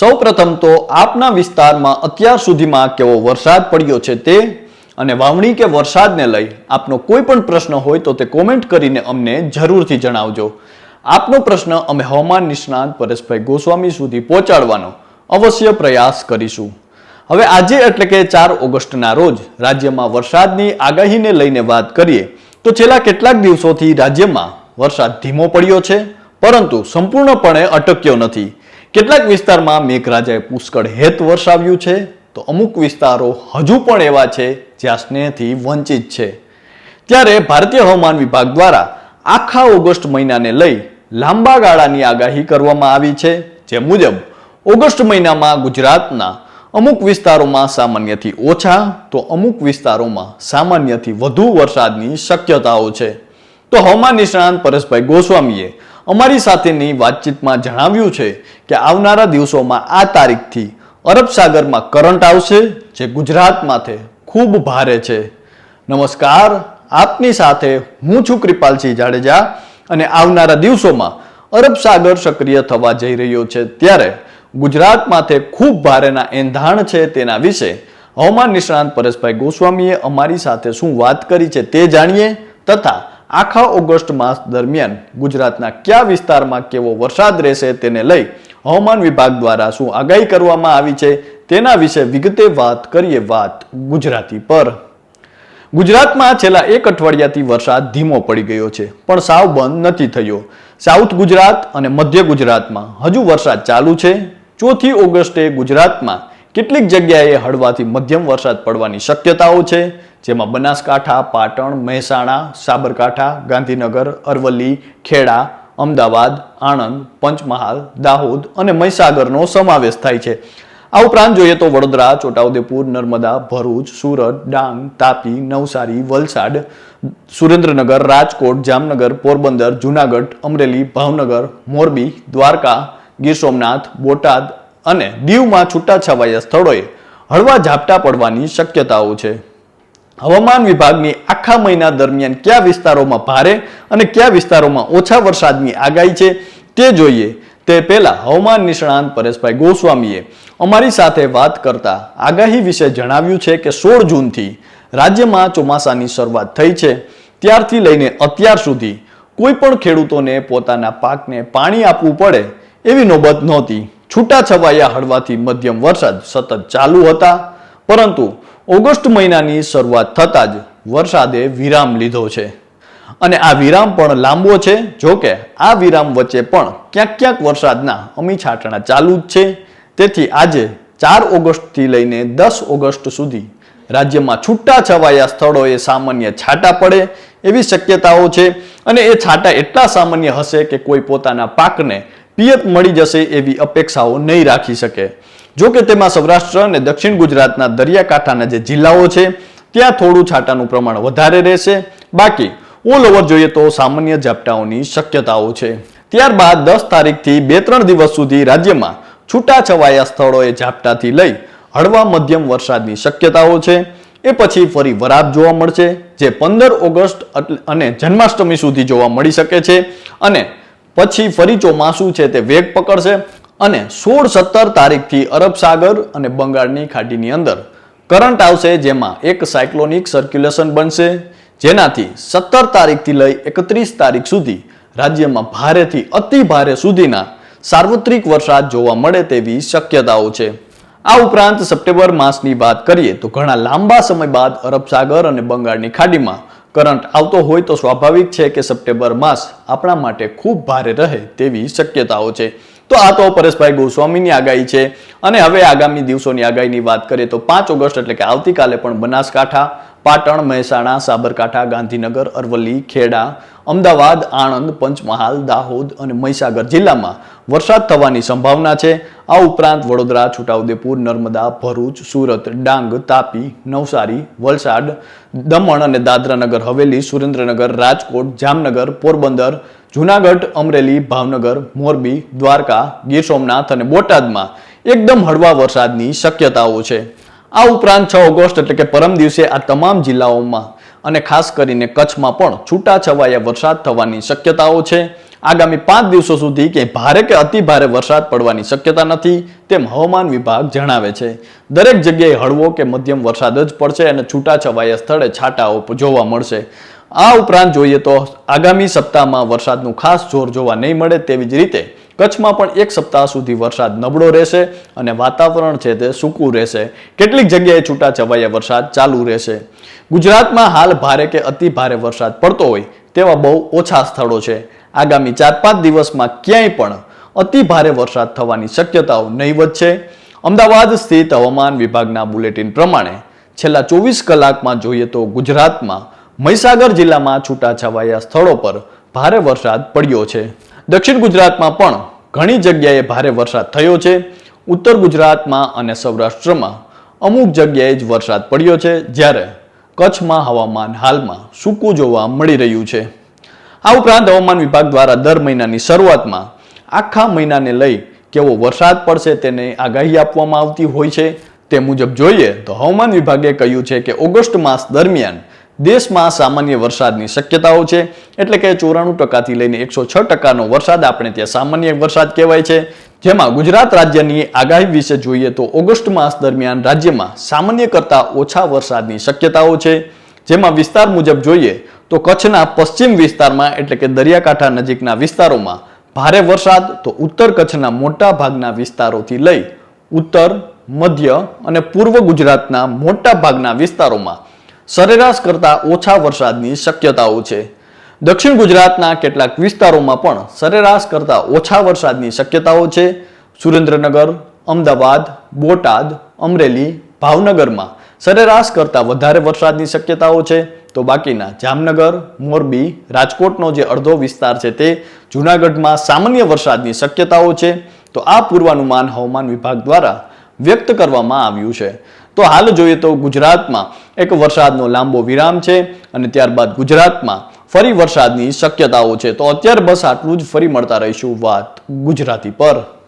સૌપ્રથમ તો આપના વિસ્તારમાં અત્યાર સુધીમાં કેવો વરસાદ પડ્યો છે તે અને વાવણી કે વરસાદને લઈ આપનો કોઈ પણ પ્રશ્ન હોય તો તે કોમેન્ટ કરીને અમને જરૂરથી જણાવજો. આપનો પ્રશ્ન અમે હવામાન નિષ્ણાંત પરેશભાઈ ગોસ્વામી સુધી પહોંચાડવાનો અવશ્ય પ્રયાસ કરીશું. હવે આજે એટલે કે ચાર ઓગસ્ટના રોજ રાજ્યમાં વરસાદની આગાહીને લઈને વાત કરીએ તો છેલ્લા કેટલાક દિવસોથી રાજ્યમાં વરસાદ ધીમો પડ્યો છે, પરંતુ સંપૂર્ણપણે અટક્યો નથી. કેટલાક વિસ્તારમાં મેઘરાજાએ પુષ્કળ હેત વરસાવ્યું છે? તો અમુક વિસ્તારો હજુ પણ એવા છે જ્યાં સ્નેહથી વંચિત છે. ત્યારે ભારતીય હવામાન વિભાગ દ્વારા આખા ઓગસ્ટ મહિનાને લઈ લાંબા ગાળાની આગાહી કરવામાં આવી છે, જે મુજબ ઓગસ્ટ મહિનામાં ગુજરાતના અમુક વિસ્તારોમાં સામાન્યથી ઓછા, તો અમુક વિસ્તારોમાં સામાન્યથી વધુ વરસાદની શક્યતાઓ છે. તો હવામાન નિષ્ણાંત પરેશભાઈ ગોસ્વામીએ અમારી સાથેની વાતચીતમાં જણાવ્યું છે કે આવનારા દિવસોમાં આ તારીખથી અરબ સાગરમાં કરંટ આવશે, જે ગુજરાત માથે ખૂબ ભારે છે. નમસ્કાર, આપની સાથે હું છું કૃપાલસિંહ જાડેજા અને આવનારા દિવસોમાં અરબ સાગર સક્રિય થવા જઈ રહ્યો છે ત્યારે ગુજરાત માથે ખૂબ ભારેના એંધાણ છે તેના વિશે હવામાન નિષ્ણાંત પરેશભાઈ ગોસ્વામીએ અમારી સાથે શું વાત કરી છે તે જાણીએ તથા આખા ઓગસ્ટ માસ દરમિયાન ગુજરાતના કયા વિસ્તારમાં કેવો વરસાદ રહેશે તેને લઈ હવામાન વિભાગ દ્વારા શું આગાહી કરવામાં આવી છે તેના વિશે વિગતે વાત કરીએ વાત ગુજરાતી પર. ગુજરાતમાં છેલ્લા એક અઠવાડિયાથી વરસાદ ધીમો પડી ગયો છે, પણ સાવ બંધ નથી થયો. સાઉથ ગુજરાત અને મધ્ય ગુજરાતમાં હજુ વરસાદ ચાલુ છે. ચોથી ઓગસ્ટે ગુજરાતમાં કેટલીક જગ્યાએ હળવાથી મધ્યમ વરસાદ પડવાની શક્યતાઓ છે, જેમાં બનાસકાંઠા, પાટણ, મહેસાણા, સાબરકાંઠા, ગાંધીનગર, અરવલ્લી, ખેડા, અમદાવાદ, આણંદ, પંચમહાલ, દાહોદ અને મહીસાગરનો સમાવેશ થાય છે. આ ઉપરાંત જોઈએ તો વડોદરા, છોટાઉદેપુર, નર્મદા, ભરૂચ, સુરત, ડાંગ, તાપી, નવસારી, વલસાડ, સુરેન્દ્રનગર, રાજકોટ, જામનગર, પોરબંદર, જુનાગઢ, અમરેલી, ભાવનગર, મોરબી, દ્વારકા, ગીર સોમનાથ, બોટાદ અને દીવમાં છૂટાછવાયા સ્થળોએ હળવા ઝાપટા પડવાની શક્યતાઓ છે. હવામાન વિભાગની આખા મહિના દરમિયાન કયા વિસ્તારોમાં ભારે અને કયા વિસ્તારોમાં ઓછા વરસાદની આગાહી છે તે જોઈએ. તે પહેલા હવામાન નિષ્ણાંત પરેશભાઈ ગોસ્વામીએ અમારી સાથે વાત કરતા આગાહી વિશે જણાવ્યું છે કે સોળ જૂનથી રાજ્યમાં ચોમાસાની શરૂઆત થઈ છે. ત્યારથી લઈને અત્યાર સુધી કોઈ પણ ખેડૂતોને પોતાના પાકને પાણી આપવું પડે એવી નોબત નહોતી. છૂટાછવાયા હળવાથી મધ્યમ વરસાદ સતત ચાલુ હતા, પરંતુ ઓગસ્ટ મહિનાની શરૂઆત થતાં જ વરસાદે વિરામ લીધો છે. અને આ વિરામ પણ લાંબો છે, જો કે આ વિરામ વચ્ચે પણ ક્યાંક ક્યાંક વરસાદના અમી છાંટણા ચાલુ જ છે. તેથી આજે ચાર ઓગસ્ટથી લઈને દસ ઓગસ્ટ સુધી રાજ્યમાં છૂટા છવાયા સ્થળોએ સામાન્ય છાંટા પડે એવી શક્યતાઓ છે. અને એ છાંટા એટલા સામાન્ય હશે કે કોઈ પોતાના પાકને પિયત મળી જશે એવી અપેક્ષાઓ નહીં રાખી શકે. જો કે તેમાં સૌરાષ્ટ્ર અને દક્ષિણ ગુજરાતના દરિયાકાંઠાના જે જિલ્લાઓ છે, ત્યાં થોડું છાંટાનું પ્રમાણ વધારે રહેશે. બાકી ઓલ ઓવર જોઈએ તો સામાન્ય ઝાપટાઓની શક્યતાઓ છે. ત્યારબાદ દસ તારીખથી બે ત્રણ દિવસ સુધી રાજ્યમાં છૂટાછવાયા સ્થળોએ ઝાપટાથી લઈ હળવા મધ્યમ વરસાદની શક્યતાઓ છે. એ પછી ફરી વરાપ જોવા મળશે, જે પંદર ઓગસ્ટ અને જન્માષ્ટમી સુધી જોવા મળી શકે છે. અને પછી ફરી ચોમાસું છે તે વેગ પકડશે અને સોળ સત્તર તારીખથી અરબ સાગર અને બંગાળની ખાડીની અંદર કરંટ આવશે, જેમાં એક સાયક્લોનિક સર્ક્યુલેશન બનશે, જેનાથી સત્તર તારીખથી લઈ એકત્રીસ તારીખ સુધી રાજ્યમાં ભારેથી અતિ ભારે સુધીના સાર્વત્રિક વરસાદ જોવા મળે તેવી શક્યતાઓ છે. આ ઉપરાંત સપ્ટેમ્બર માસની વાત કરીએ તો ઘણા લાંબા સમય બાદ અરબ સાગર અને બંગાળની ખાડીમાં કરંટ આવતો હોય તો સ્વાભાવિક છે કે સપ્ટેમ્બર માસ આપણા માટે ખૂબ ભારે રહે તેવી શક્યતાઓ છે. તો આ તો પરેશભાઈ ગોસ્વામીની આગાહી છે. અને હવે આગામી દિવસોની આગાહીની વાત કરીએ તો પાંચ ઓગસ્ટ એટલે કે આવતીકાલે પણ બનાસકાંઠા પાટણ, મહેસાણા, સાબરકાંઠા, ગાંધીનગર, અરવલ્લી, ખેડા, અમદાવાદ, આણંદ, પંચમહાલ, દાહોદ અને મહીસાગર જિલ્લામાં વરસાદ થવાની સંભાવના છે. આ ઉપરાંત વડોદરા, છોટાઉદેપુર, નર્મદા, ભરૂચ, સુરત, ડાંગ, તાપી, નવસારી, વલસાડ, દમણ અને દાદરાનગર, હવેલી, સુરેન્દ્રનગર, રાજકોટ, જામનગર, પોરબંદર, જુનાગઢ, અમરેલી, ભાવનગર, મોરબી, દ્વારકા, ગીર સોમનાથ અને બોટાદમાં એકદમ હળવા વરસાદની શક્યતાઓ છે. આ ઉપરાંત છ ઓગસ્ટ એટલે કે પરમ દિવસે આ તમામ જિલ્લાઓમાં અને ખાસ કરીને કચ્છમાં પણ છૂટાછવાયા વરસાદ થવાની શક્યતાઓ છે. આગામી પાંચ દિવસો સુધી કે ભારે કે અતિ ભારે વરસાદ પડવાની શક્યતા નથી, તેમ હવામાન વિભાગ જણાવે છે. દરેક જગ્યાએ હળવો કે મધ્યમ વરસાદ જ પડશે અને છૂટાછવાયા સ્થળે છાંટાઓ જોવા મળશે. આ ઉપરાંત જોઈએ તો આગામી સપ્તાહમાં વરસાદનું ખાસ જોર જોવા નહીં મળે તેવી જ રીતે કચ્છમાં પણ એક સપ્તાહ સુધી વરસાદ નબળો રહેશે અને વાતાવરણ છે તે સૂકું રહેશે. કેટલીક જગ્યાએ છૂટાછવાયા વરસાદ ચાલુ રહેશે. ગુજરાતમાં હાલ ભારે કે અતિ ભારે વરસાદ પડતો હોય તેવા બહુ ઓછા સ્થળો છે. આગામી ચાર પાંચ દિવસમાં ક્યાંય પણ અતિ ભારે વરસાદ થવાની શક્યતાઓ નહીવત છે અમદાવાદ સ્થિત હવામાન વિભાગના બુલેટિન પ્રમાણે છેલ્લા ચોવીસ કલાકમાં જોઈએ તો ગુજરાતમાં મહીસાગર જિલ્લામાં છૂટાછવાયા સ્થળો પર ભારે વરસાદ પડ્યો છે. દક્ષિણ ગુજરાતમાં પણ ઘણી જગ્યાએ ભારે વરસાદ થયો છે. ઉત્તર ગુજરાતમાં અને સૌરાષ્ટ્રમાં અમુક જગ્યાએ જ વરસાદ પડ્યો છે, જ્યારે કચ્છમાં હવામાન હાલમાં સૂકું જોવા મળી રહ્યું છે. આ ઉપરાંત હવામાન વિભાગ દ્વારા દર મહિનાની શરૂઆતમાં આખા મહિનાને લઈ કેવો વરસાદ પડશે તેને આગાહી આપવામાં આવતી હોય છે. તે મુજબ જોઈએ તો હવામાન વિભાગે કહ્યું છે કે ઓગસ્ટ માસ દરમિયાન દેશમાં સામાન્ય વરસાદની શક્યતાઓ છે, એટલે કે ચોરાણું ટકાથી લઈને એકસો છ ટકાનો વરસાદ આપણે ત્યાં સામાન્ય વરસાદ કહેવાય છે. જેમાં ગુજરાત રાજ્યની આગાહી વિશે જોઈએ તો ઓગસ્ટ માસ દરમિયાન રાજ્યમાં સામાન્ય કરતાં ઓછા વરસાદની શક્યતાઓ છે. જેમાં વિસ્તાર મુજબ જોઈએ તો કચ્છના પશ્ચિમ વિસ્તારમાં એટલે કે દરિયાકાંઠા નજીકના વિસ્તારોમાં ભારે વરસાદ, તો ઉત્તર કચ્છના મોટા ભાગના વિસ્તારોથી લઈ ઉત્તર, મધ્ય અને પૂર્વ ગુજરાતના મોટા ભાગના વિસ્તારોમાં સરેરાશ કરતાં ઓછા વરસાદની શક્યતાઓ છે. દક્ષિણ ગુજરાતના કેટલાક વિસ્તારોમાં પણ સરેરાશ કરતાં ઓછા વરસાદની શક્યતાઓ છે. સુરેન્દ્રનગર, અમદાવાદ, બોટાદ, અમરેલી, ભાવનગરમાં સરેરાશ કરતાં વધારે વરસાદની શક્યતાઓ છે. તો બાકીના જામનગર, મોરબી, રાજકોટનો જે અડધો વિસ્તાર છે તે જૂનાગઢમાં સામાન્ય વરસાદની શક્યતાઓ છે. તો આ પૂર્વાનુમાન હવામાન વિભાગ દ્વારા વ્યક્ત કરવામાં આવ્યું છે. તો હાલ જોઈએ તો ગુજરાતમાં એક વરસાદનો લાંબો વિરામ છે અને ત્યારબાદ ગુજરાતમાં ફરી વરસાદની શક્યતાઓ છે. તો અત્યારે બસ આટલું જ. ફરી મળતા રહીશું વાત ગુજરાતી પર.